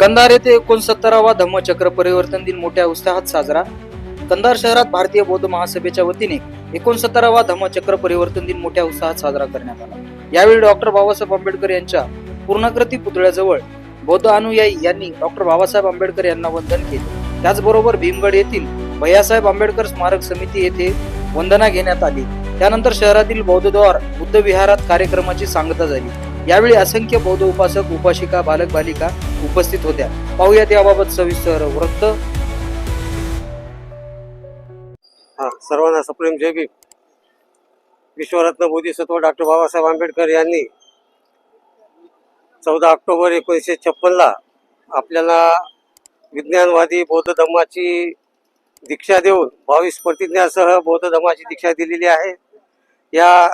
कंधार येथे एकोणसत्तरावा धम्मचक्र परिवर्तन दिन मोठ्या उत्साहात साजरा. कंधार शहरात भारतीय बौद्ध महासभेच्या वतीने एकोणसत्तरावा धम्मचक्र परिवर्तन दिन मोठ्या उत्साहात साजरा करण्यात आला. यावेळी डॉक्टर बाबासाहेब आंबेडकर यांच्या पूर्णाकृती पुतळ्याजवळ बौद्ध अनुयायी यांनी डॉक्टर बाबासाहेब आंबेडकर यांना वंदन केले. त्याचबरोबर भीमगड येथील भैयासाहेब आंबेडकर स्मारक समिती येथे वंदना घेण्यात आली. त्यानंतर शहरातील बौद्धद्वार बुद्ध विहारात कार्यक्रमाची सांगता झाली. यावेळी असंख्य बौद्ध उपासक उपासिका बालक बालिका उपस्थित होत्या. पाहुयात याबाबत सविस्तर वृत्त. सर्वांना सप्रेम जय भीम. विश्वरत्न बोधिसत्व डॉक्टर बाबासाहेब आंबेडकर यांनी चौदा ऑक्टोबर एकोणीसशे छप्पनला आपल्याला विज्ञानवादी बौद्ध धर्माची दीक्षा देऊन बावीस प्रतिज्ञासह बौद्ध धर्माची दीक्षा दिलेली आहे. या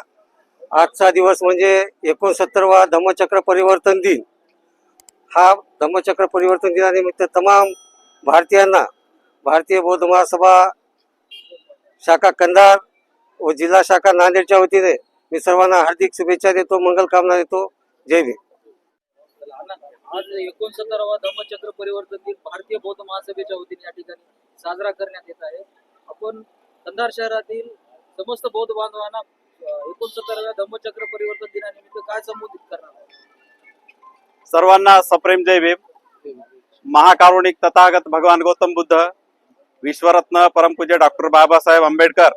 आजचा दिवस म्हणजे एकोणसत्तरवा धम्मचक्र परिवर्तन दिन. हा धम्मचक्र परिवर्तन दिनानिमित्त तमाम भारतीयांना भारतीय बौद्ध महासभा शाखा कंधार व जिल्हा शाखा नांदेडच्या वतीने मी सर्वांना हार्दिक शुभेच्छा देतो मंगल कामना देतो. जय भीम. आज एकोणसत्तरावा धम्मचक्र परिवर्तन दिन भारतीय बौद्ध महासभेच्या वतीने या ठिकाणी साजरा करण्यात येत आहे. आपण कंधार शहरातील समस्त बौद्ध बांधवांना एकोणसत्तराव्या धम्मचक्र परिवर्तन दिनानिमित्त काय संबोधित करणार आहे सर्वांना सप्रेम जय भीम. महाकारुणिक तथागत भगवान गौतम बुद्ध विश्वरत्न परमपूज्य डॉक्टर बाबासाहेब आंबेडकर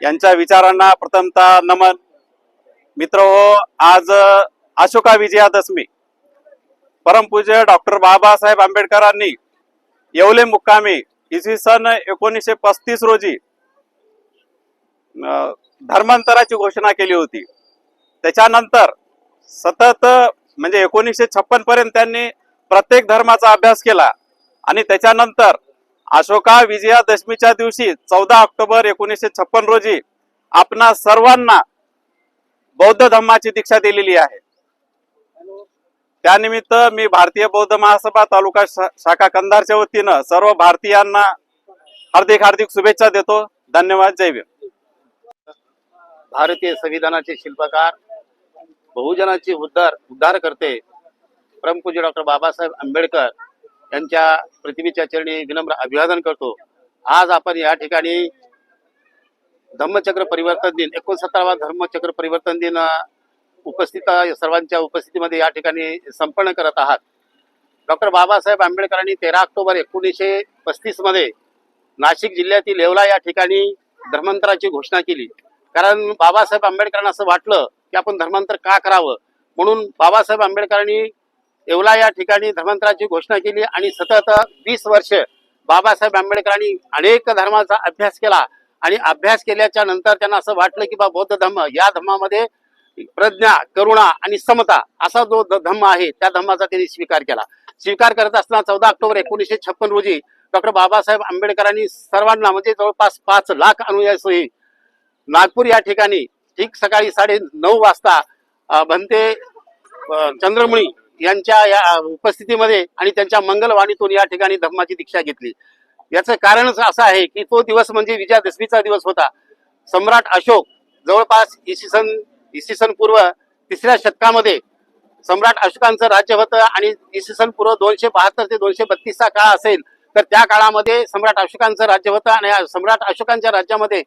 यांच्या विचारांना प्रथमतः नमन. मित्र हो आज अशोका विजयादशमी. परमपूज्य डॉक्टर बाबासाहेब आंबेडकरांनी येवले मुक्कामी इसवी सन एकोणीसशे पस्तीस रोजी धर्मांतराची घोषणा केली होती. त्याच्यानंतर सतत म्हणजे एकोणीसशे छप्पन पर्यंत त्यांनी प्रत्येक धर्माचा अभ्यास केला. आणि त्याच्यानंतर अशोका विजयादशमीच्या दिवशी चौदा ऑक्टोबर एकोणीसशे छप्पन रोजी आपणा सर्वांना बौद्ध धर्माची दीक्षा दिलेली आहे. त्यानिमित्त मी भारतीय बौद्ध महासभा तालुका शाखा कंधारच्या वतीनं सर्व भारतीयांना हार्दिक हार्दिक शुभेच्छा देतो. धन्यवाद. जय भीम. भारतीय संविधानाचे शिल्पकार बहुजनाचे उद्धार उद्धार करते परमपूज्य डॉक्टर बाबासाहेब आंबेडकर यांच्या प्रतिमेच्या चरणी विनम्र अभिवादन करतो. आज आपण या ठिकाणी धम्मचक्र परिवर्तन दिन एकोणसत्तरावा धर्मचक्र परिवर्तन दिन उपस्थित सर्वांच्या उपस्थितीमध्ये या ठिकाणी संपन्न करत आहात. डॉक्टर बाबासाहेब आंबेडकरांनी तेरा ऑक्टोबर एकोणीसशे पस्तीसमध्ये नाशिक जिल्ह्यातील येवला या ठिकाणी धर्मांतराची घोषणा केली. कारण बाबासाहेब आंबेडकरांना असं वाटलं की आपण धर्मांतर का करावं? म्हणून बाबासाहेब आंबेडकरांनी येवला या ठिकाणी धर्मांतराची घोषणा केली आणि सतत वीस वर्ष बाबासाहेब आंबेडकरांनी अनेक धर्माचा अभ्यास केला. आणि अभ्यास केल्याच्यानंतर त्यांना असं वाटलं की बा बौद्ध धर्म या धर्मामध्ये प्रज्ञा करुणा आणि समता असा जो ध- धम्म आहे त्या धम्माचा त्यांनी स्वीकार केला. स्वीकार करत असताना चौदा ऑक्टोबर एकोणीसशे छप्पन रोजी डॉक्टर बाबासाहेब आंबेडकरांनी सर्वांना म्हणजे जवळपास पाच लाख अनुयायी नागपूर या ठिकाणी ठीक सकाळी साडे नऊ वाजता भंते चंद्रमुळी चंद्रमुनी यांच्या या उपस्थितीमध्ये आणि त्यांच्या मंगलवाणीतून या ठिकाणी धम्माची दीक्षा घेतली. याचं कारणच असं आहे की तो दिवस म्हणजे विजयादशमीचा दिवस होता. सम्राट अशोक जवळपास इसवी सन इसवी सन पूर्व तिसऱ्या शतकामध्ये सम्राट अशोकांचं राज्य होतं आणि इसवी सन पूर्व दोनशे बहात्तर ते दोनशे बत्तीसचा काळ असेल तर त्या काळामध्ये सम्राट अशोकांचं राज्य होतं आणि सम्राट अशोकांच्या राज्यामध्ये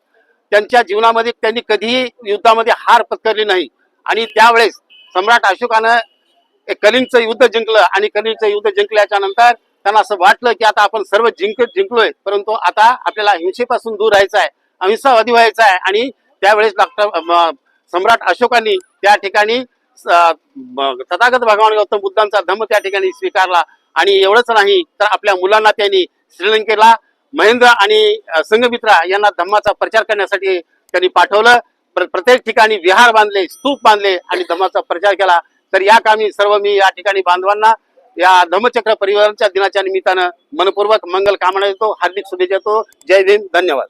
त्यांच्या जीवनामध्ये त्यांनी कधीही युद्धामध्ये हार पत्करली नाही. आणि त्यावेळेस सम्राट अशोकानं कलिंगचं युद्ध जिंकलं आणि कलिंगचं युद्ध जिंकल्याच्या नंतर त्यांना असं वाटलं की आता आपण सर्व जिंक जिंकलोय. परंतु आता आपल्याला हिंसेपासून दूर राहायचं आहे अहिंसावादी व्हायचं आहे आणि त्यावेळेस डॉक्टर सम्राट अशोकांनी त्या ठिकाणी तथागत भगवान गौतम बुद्धांचा धम्म त्या ठिकाणी स्वीकारला. आणि एवढंच नाही तर आपल्या मुलांना त्यांनी श्रीलंकेला महेंद्र आणि संगमित्रा संघमित्रा यांना धम्माचा प्रचार करण्यासाठी त्यांनी पाठवलं. प्रत्येक ठिकाणी विहार बांधले स्तूप बांधले आणि धम्माचा प्रचार केला. तर या कामी सर्व मी या ठिकाणी बांधवांना या धम्मचक्र परिवाराच्या दिनाच्या निमित्तानं मनपूर्वक मंगल कामना देतो हार्दिक शुभेच्छा देतो. जय भीम धन्यवाद.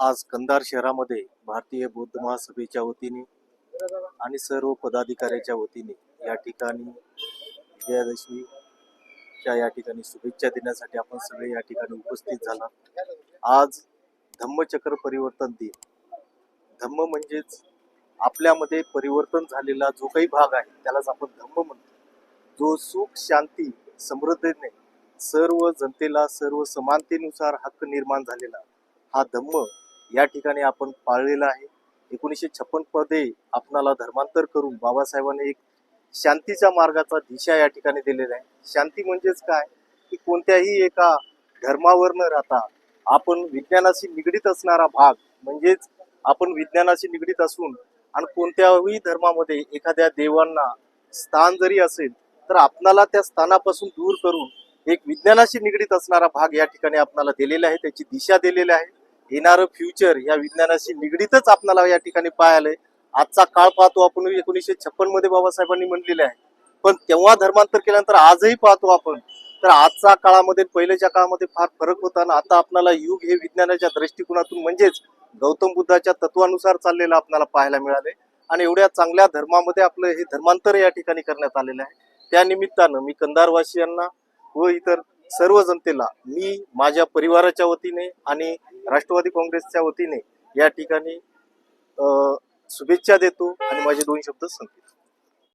आज कंधार शहरामध्ये भारतीय बौद्ध महासभेच्या वतीने आणि सर्व पदाधिकाऱ्याच्या वतीने या ठिकाणी विजयादशमीच्या या ठिकाणी शुभेच्छा देण्यासाठी आपण सगळे या ठिकाणी उपस्थित झाला. आज धम्मचक्र परिवर्तन दिन. धम्म म्हणजेच आपल्यामध्ये परिवर्तन झालेला जो काही भाग आहे त्यालाच आपण धम्म म्हणतो. जो सुख शांती समृद्धीने सर्व जनतेला सर्व समानतेनुसार हक्क निर्माण झालेला हा धम्म या ठिकाणी आपण पाळलेला आहे. एकोणीसशे छप्पनमध्ये आपणाला धर्मांतर करून बाबासाहेबांनी एक शांतीच्या मार्गाचा दिशा या ठिकाणी दिलेला आहे. शांती म्हणजेच काय? की कोणत्याही एका धर्मावर न राहता आपण विज्ञानाशी निगडीत असणारा भाग म्हणजेच आपण विज्ञानाशी निगडीत असून आणि कोणत्याही धर्मामध्ये एखाद्या देवांना स्थान जरी असेल तर आपणाला त्या स्थानापासून दूर करून एक विज्ञानाशी निगडीत असणारा भाग या ठिकाणी आपणाला दिलेला आहे त्याची दिशा दिलेली आहे. येणारं फ्युचर या विज्ञानाशी निगडीतच आपणाला या ठिकाणी पाहायलंय आजचा काळ पाहतो आपण एकोणीसशे छप्पनमध्ये बाबासाहेबांनी म्हणलेले आहे. पण तेव्हा धर्मांतर केल्यानंतर आजही पाहतो आपण. तर आजच्या काळामध्ये पहिल्याच्या काळामध्ये फार फरक होता ना आता आपल्याला युग हे विज्ञानाच्या दृष्टिकोनातून म्हणजेच गौतम बुद्धाच्या तत्वानुसार चाललेलं आपल्याला पाहायला मिळाले. आणि एवढ्या चांगल्या धर्मामध्ये आपलं हे धर्मांतर या ठिकाणी करण्यात आलेलं आहे. त्या निमित्तानं मी कंधारवासियांना व इतर सर्व जनतेला मी माझ्या परिवाराच्या वतीने आणि राष्ट्रवादी काँग्रेसच्या वतीने या ठिकाणी शुभेच्छा देतो आणि माझे दोन शब्द सांगतो